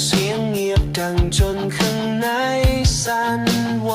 เสียงเงียบดังจนข้างในสั่นไหว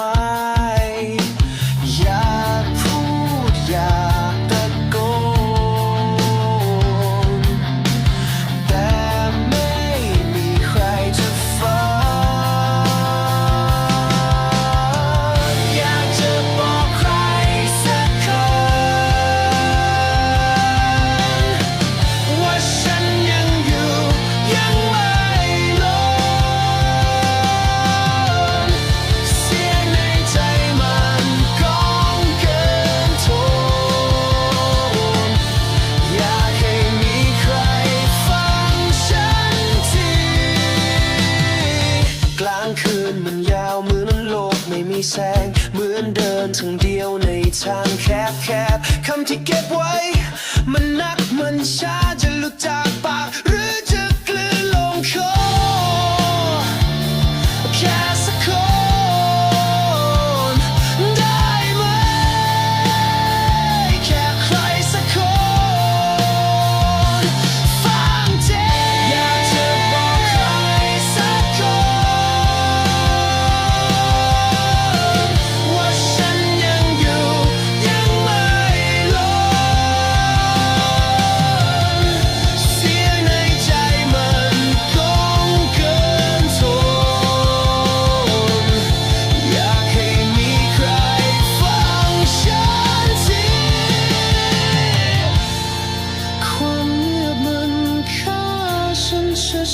ไม่มีแสง เหมือนเดินทางเดียวในทางแคบแคบคำที่เก็บไว้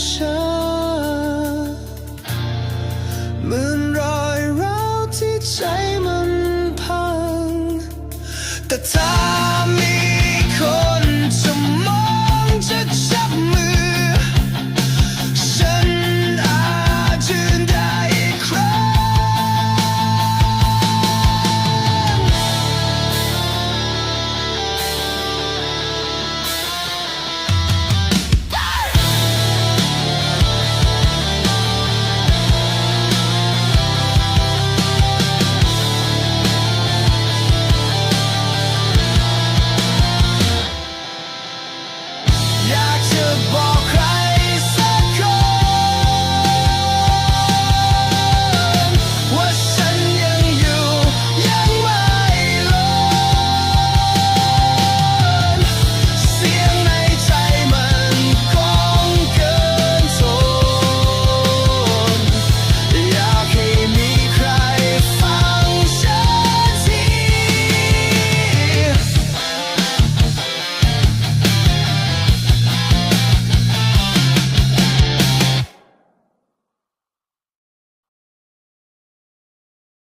ช้เหมือนรอยร้าวที่ใจมันพังแต่เธอ